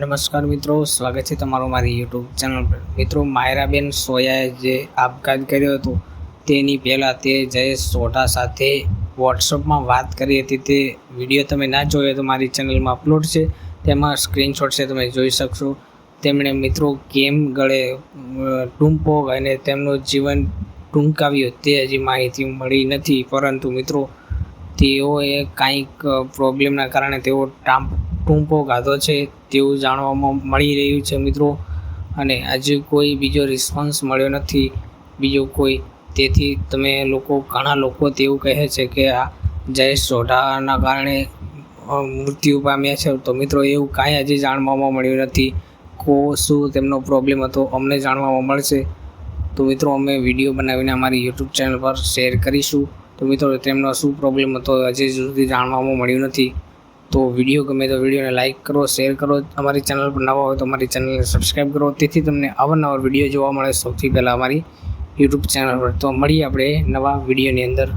નમસ્કાર મિત્રો, સ્વાગત છે તમારું મારી યુટ્યુબ ચેનલ પર. મિત્રો, માયરાબેન સોયાએ જે આપઘાત કર્યો હતો, તેની પહેલાં તે જયેશ સોઢા સાથે વોટ્સઅપમાં વાત કરી હતી. તે વીડિયો તમે ના જોયો તો મારી ચેનલમાં અપલોડ છે. તેમાં સ્ક્રીનશોટ છે, તમે જોઈ શકશો. તેમણે મિત્રો કેમ ગળે ટૂંપો અને તેમનું જીવન ટૂંકાવ્યું તે હજી માહિતી મળી નથી. પરંતુ મિત્રો, તેઓએ કાંઈક પ્રોબ્લેમના કારણે તેઓ ટામ ટૂંપો ગાધો છે તેવું જાણવામાં મળી રહ્યું છે મિત્રો. અને હજુ કોઈ બીજો રિસ્પોન્સ મળ્યો નથી. બીજો કોઈ. તેથી તમે લોકો, ઘણા લોકો તેવું કહે છે કે આ જયેશ સોઢાના કારણે મૃત્યુ પામ્યા છે. તો મિત્રો, એવું કાંઈ હજી જાણવામાં મળ્યું નથી. કો, શું તેમનો પ્રોબ્લેમ હતો, અમને જાણવામાં મળશે. તો મિત્રો, અમે વીડિયો બનાવીને અમારી યુટ્યુબ ચેનલ પર શેર કરીશું. તો મિત્રો, તેમનો શું પ્રોબ્લેમ હતો, હજી સુધી જાણવામાં મળ્યું નથી. તો વીડિયો ગમે તો વિડીયોને લાઇક કરો, શેર કરો. અમારી ચેનલ પર નવા હોય તો અમારી ચેનલને સબસ્ક્રાઈબ કરો. તેથી તમને અવારનવાર વીડિયો જોવા મળે સૌથી પહેલાં અમારી યુટ્યુબ ચેનલ પર. તો મળીએ આપણે નવા વિડીયોની અંદર.